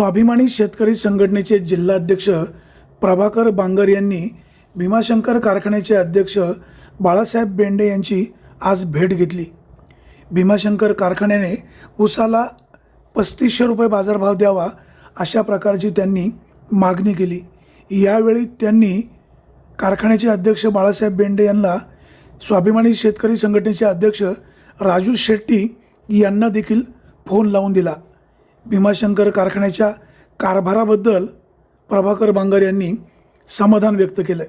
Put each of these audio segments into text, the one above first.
स्वाभिमानी शेतकरी संघटनेचे जिल्हाध्यक्ष प्रभाकर बांगर यांनी भीमाशंकर कारखान्याचे अध्यक्ष बाळासाहेब बेंडे यांची आज भेट घेतली. भीमाशंकर कारखान्याने ऊसाला पस्तीसशे रुपये बाजारभाव द्यावा अशा प्रकारची त्यांनी मागणी केली. यावेळी त्यांनी कारखान्याचे अध्यक्ष बाळासाहेब बेंडे यांना स्वाभिमानी शेतकरी संघटनेचे अध्यक्ष राजू शेट्टी यांना देखील फोन लावून दिला. भीमाशंकर कारखान्याच्या कारभाराबद्दल प्रभाकर बांगर यांनी समाधान व्यक्त केलं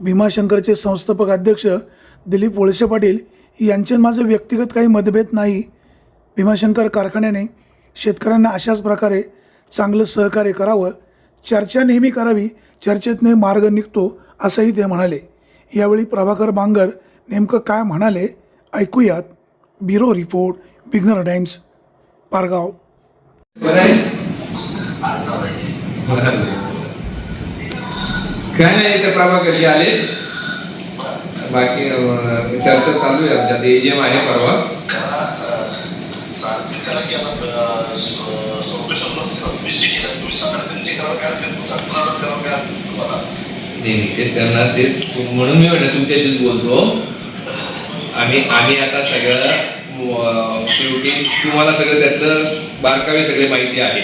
भीमाशंकरचे संस्थापक अध्यक्ष दिलीप वळसे पाटील यांचे माझं व्यक्तिगत काही मतभेद नाही. भीमाशंकर कारखान्याने शेतकऱ्यांना अशाच प्रकारे चांगलं सहकार्य करावं. चर्चा नेहमी करावी. चर्चेतने मार्ग निघतो असंही ते म्हणाले. यावेळी प्रभाकर बांगर नेमकं काय म्हणाले? ऐकूयात. ब्युरो रिपोर्ट बिग्नर टाइम्स पारगाव. काय नाही ते प्रभाकरजी आले. बाकी चर्चा चालू आहे आमच्या एजीएम आहे परवा. तेच त्यांना तेच म्हणून मी म्हणलं तुमच्याशीच बोलतो. आम्ही आम्ही आता सगळं शेवटी तुम्हाला सगळं त्यातलं बारकावे सगळे माहिती आहे.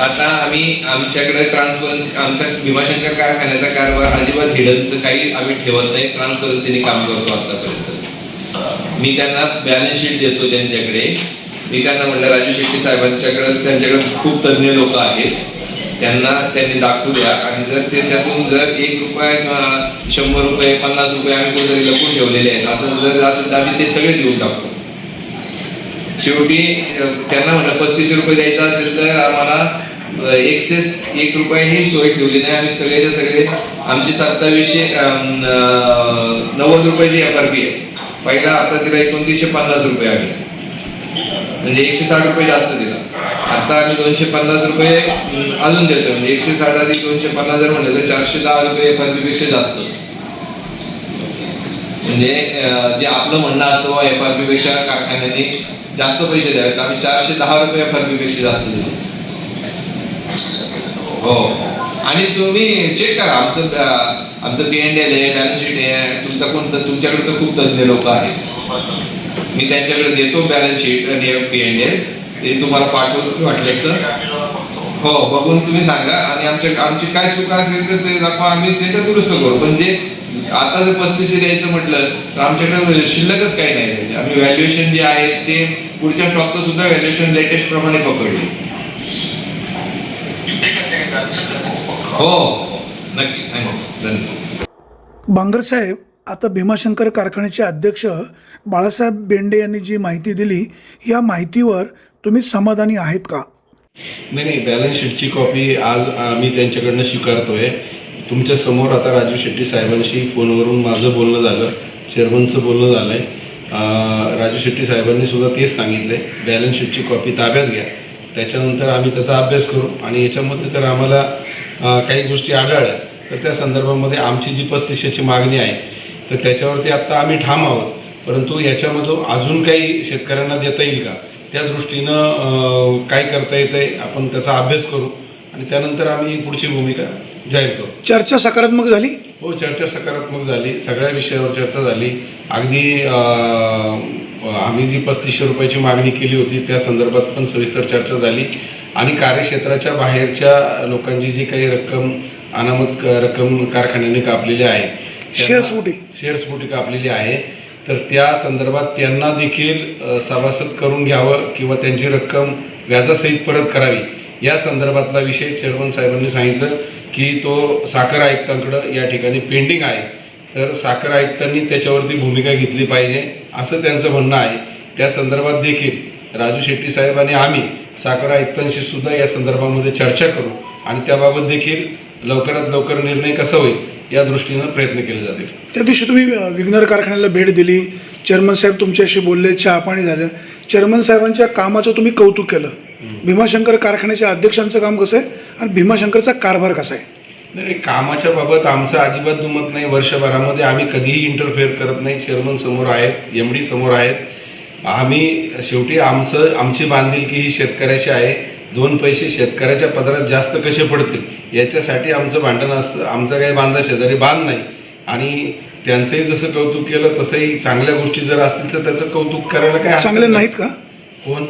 आता आम्ही आमच्याकडे ट्रान्सपरन्सी आमच्या भीमाशंकर कारखान्याचा कारभार अजिबात हिडनचं काही आम्ही ठेवत नाही. ट्रान्सपरन्सीने काम करतो आतापर्यंत. मी त्यांना बॅलन्स शीट देतो त्यांच्याकडे. मी त्यांना म्हटलं राजू शेट्टी साहेबांच्याकडे त्यांच्याकडे खूप तज्ज्ञ लोक आहेत. त्यांना त्यांनी दाखवू द्या. आणि जर त्याच्यातून जर एक रुपया किंवा शंभर रुपये पन्नास रुपये आम्ही कुठेतरी लपून ठेवलेले आहेत. असं जर असेल तर आम्ही ते सगळे देऊन टाकतो. शेवटी त्यांना म्हणा पस्तीसशे रुपये द्यायचा असेल तर आम्हाला एकशे एक रुपये ही सोय ठेवली नाही. आम्ही सगळेचे सगळे आमची सत्तावीसशे नव्वद रुपयाची एफ आर पी आहे पहिला आता तिला एकोणतीसशे पन्नास रुपये आम्ही म्हणजे एकशे साठ रुपये जास्त दिला. आता आम्ही दोनशे पन्नास रुपये अजून देतो म्हणजे एकशे साठ अधिक दोनशे पन्नास जर म्हणलं तर चारशे दहा रुपये एफ आरपेक्षा जास्त. म्हणजे जे आपलं म्हणणं असतं एफ आर पी पेक्षा कारखान्याने जास्त पैसे द्यावेत. आम्ही चारशे दहा रुपये एफ आर पी पेक्षा जास्त दिले हो. आणि तुम्ही चेक करा. आमचं आमचं पी एन डी आहे बॅलन्स शीट आहे. तुमचा कोणतं तुमच्याकडे तर खूप तज्ज्ञ लोक आहेत. मी त्यांच्याकडे देतो बॅलन्स शीट आणि पी एन डी ते तुम्हाला पाठवतो वाटलं तर. हो बघून तुम्ही सांगा. आणि आमच्या आमची काय चूक असेल तर ते दाखवा आम्ही त्याच्यात दुरुस्त करू. पण जे आता जर पस्तीसशे द्यायचं म्हटलं तर आमच्याकडे शिल्लकच काही नाही. म्हणजे आम्ही व्हॅल्युएशन जे आहे ते पुढच्या स्टॉकचं सुद्धा व्हॅल्युएशन लेटेस्ट प्रमाणे पकडले. हो हो. नक्की. थँक्यू. धन्यवाद. बांगर साहेब आता भीमाशंकर कारखान्याचे अध्यक्ष बाळासाहेब बेंडे यांनी जी माहिती दिली या माहितीवर तुम्ही समाधानी आहेत का? नाही नाही बॅलन्स शीटची कॉपी आज आम्ही त्यांच्याकडनं स्वीकारतोय. तुमच्यासमोर आता राजू शेट्टी साहेबांशी फोनवरून माझं बोलणं झालं चेअरमनचं बोलणं झालं आहे राजू शेट्टी साहेबांनी सुद्धा तेच सांगितलं आहे बॅलन्स शीटची कॉपी ताब्यात घ्या. त्याच्यानंतर आम्ही त्याचा अभ्यास करू आणि याच्यामध्ये जर आम्हाला काही गोष्टी आढळल्या तर त्या संदर्भामध्ये आमची जी पस्तीसशेची मागणी आहे तर त्याच्यावरती आत्ता आम्ही ठाम आहोत. परंतु याच्यामधून अजून काही शेतकऱ्यांना देता येईल का? त्या दृष्टीनं काय करता येतं आहे आपण त्याचा अभ्यास करू आणि त्यानंतर आम्ही पुढची भूमिका जाहीर करू. चर्चा सकारात्मक झाली? हो चर्चा सकारात्मक झाली. सगळ्या विषयावर चर्चा झाली. अगदी आम्ही जी पस्तीसशे रुपयाची मागणी केली होती त्या संदर्भात पण सविस्तर चर्चा झाली. आणि कार्यक्षेत्राच्या बाहेरच्या लोकांची जी काही रक्कम अनामत क- रक्कम कारखान्याने कापलेली आहे त्यांना- शेअर्सपोटी. शेअर्सपोटी कापलेली आहे. तर त्या संदर्भात त्यांना देखील सभासद करून घ्यावं किंवा त्यांची रक्कम व्याजासहित परत करावी. या संदर्भातला विषय चेअरमन साहेबांनी सांगितलं की तो साखर आयुक्तांकडं या ठिकाणी पेंडिंग आहे. तर साखर आयुक्तांनी त्याच्यावरती भूमिका घेतली पाहिजे असं त्यांचं म्हणणं आहे. त्या संदर्भात देखील राजू शेट्टी साहेब आणि आम्ही साखर आयुक्तांशी सुद्धा या संदर्भामध्ये चर्चा करू आणि त्याबाबत देखील लवकरात लवकर निर्णय कसा होईल या दृष्टीनं प्रयत्न केले जातील. त्या दिवशी तुम्ही विघ्नर कारखान्याला भेट दिली. चेअरमन साहेब तुमच्याशी बोलले चहा पाणी झालं. चेअरमन साहेबांच्या कामाचं तुम्ही कौतुक केलं. भीमाशंकर कारखान्याच्या अध्यक्षांचं काम कसं आहे आणि भीमाशंकरचा कारभार कसा आहे? नाही कामाच्या बाबत आमचं अजिबात दुमत नाही. वर्षभरामध्ये आम्ही कधीही इंटरफेअर करत नाही. चेअरमन समोर आहेत एम डी समोर आहेत. आम्ही शेवटी आमचं आमची बांधिलकी ही शेतकऱ्याची आहे. दोन पैसे शेतकऱ्याच्या पदरात जास्त कसे पडतील? याच्यासाठी आमचं भांडण असतं. आमचा काही बांधा शेजारी बांध नाही. आणि त्यांचंही जसं कौतुक केलं तसंही चांगल्या गोष्टी जर असतील तर त्याचं कौतुक करायला काय चांगले नाही. नाहीत का? कोण?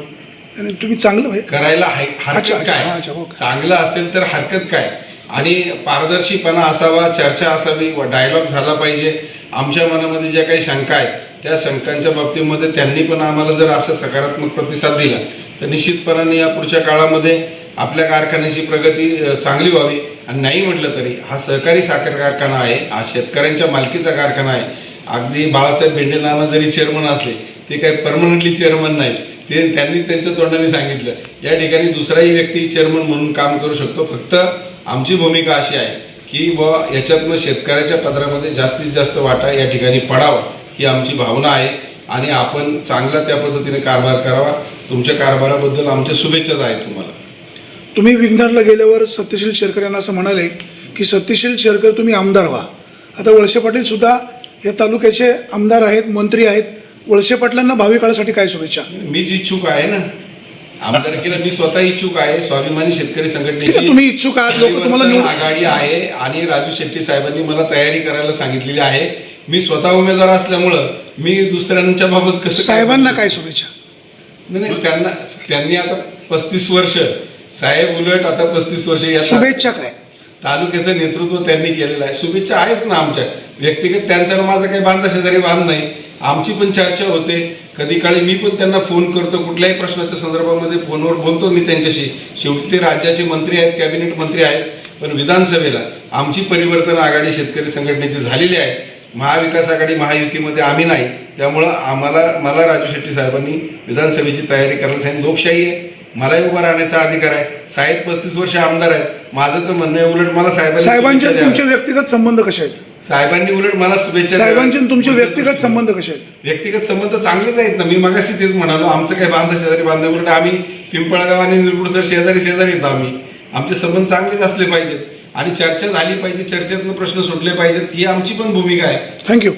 आणि तुम्ही चांगलं म्हणजे करायला हाय- अच्छा, हरकत अच्छा, काय? अच्छा, ओके. चांगलं असेल तर हरकत काय? आणि पारदर्शीपणा असावा चर्चा असावी डायलॉग झाला पाहिजे. आमच्या मनामध्ये ज्या काही शंका आहेत त्या शंकांच्या बाबतीमध्ये त्यांनी पण आम्हाला जर असं सकारात्मक प्रतिसाद दिला तर निश्चितपणाने या पुढच्या काळामध्ये आपल्या कारखान्याची प्रगती अ, चांगली व्हावी. आणि नाही म्हटलं तरी हा सहकारी साखर कारखाना आहे हा शेतकऱ्यांच्या मालकीचा कारखाना आहे. अगदी बाळासाहेब भेंडे नाना जरी चेअरमन असले ते काही परमनंटली चेअरमन नाही ते त्यांनी त्यांच्या तोंडाने सांगितलं. या ठिकाणी दुसराही व्यक्ती चेअरमन म्हणून काम करू शकतो. फक्त आमची भूमिका अशी आहे की व याच्यातनं शेतकऱ्याच्या पदरामध्ये जास्तीत जास्त वाटा या ठिकाणी पडावा ही आमची भावना आहे. आणि आपण चांगला त्या पद्धतीने कारभार करावा. तुमच्या कारभाराबद्दल आमच्या शुभेच्छाच आहेत तुम्हाला. तुम्ही विघ्नारला गेल्यावर सत्यशील शेरकर यांना असं म्हणाले की सत्यशील शेरकर तुम्ही आमदार व्हा. आता वळसे पाटील सुद्धा या तालुक्याचे आमदार आहेत मंत्री आहेत. वळसे पाटलांना भावी काळासाठी काय शुभेच्छा? मीच इच्छुक आहे ना आमदारकीला मी स्वतः इच्छुक आहे स्वाभिमानी शेतकरी ठीक आहे संघटनेची तुम्ही इच्छुक आहात लोक तुम्हाला निवड आघाडी आहे आणि राजू शेट्टी साहेबांनी मला तयारी करायला सांगितलेली आहे. मी स्वतः उमेदवार असल्यामुळं मी दुसऱ्यांच्या बाबत कसं काय साहेबांना काय शुभेच्छा? नाही नाही, त्यांना त्यांनी आता पस्तीस वर्ष साहेब उलट आता पस्तीस वर्ष या शुभेच्छा काय? तालुक्याचं नेतृत्व त्यांनी केलेलं आहे. शुभेच्छा आहेच ना आमच्या. व्यक्तिगत त्यांचा माझा काही बांधा शेजारी बांध नाही. आमची पण चर्चा होते. कधी काळी मी पण त्यांना फोन करतो. कुठल्याही प्रश्नाच्या संदर्भामध्ये फोनवर बोलतो मी त्यांच्याशी. शेवटी ते राज्याचे मंत्री आहेत कॅबिनेट मंत्री आहेत. पण विधानसभेला आमची परिवर्तन आघाडी शेतकरी संघटनेची झालेली आहे. महाविकास आघाडी महायुतीमध्ये आम्ही नाही. त्यामुळं आम्हाला मला राजू शेट्टी साहेबांनी विधानसभेची तयारी करायला सांगितली. लोकशाही आहे. मलाही उभा राहण्याचा अधिकार आहे. साहेब पस्तीस वर्ष आमदार आहेत. माझं तर म्हणणं आहे उलट मला साहेबांनी साहेबांचे शुभेच्छा तुमचे द्याव्या. व्यक्तिगत संबंध कसे आहेत? साहेबांनी उलट मला शुभेच्छा साहेबांचे द्याव्या. तुमचे व्यक्तिगत संबंध कसे आहेत? व्यक्तिगत संबंध चांगलेच आहेत ना. मी मगाशी तेच म्हणालो आमचं काही बांधा शेजारी बांधा उलट आम्ही पिंपळगाव आणि निरगुडसर शेजारी शेजारी येतो आम्ही. आमचे संबंध चांगलेच असले पाहिजेत. आणि चर्चा झाली पाहिजे चर्चेतनं प्रश्न सुटले पाहिजेत. ही आमची पण भूमिका आहे. थँक्यू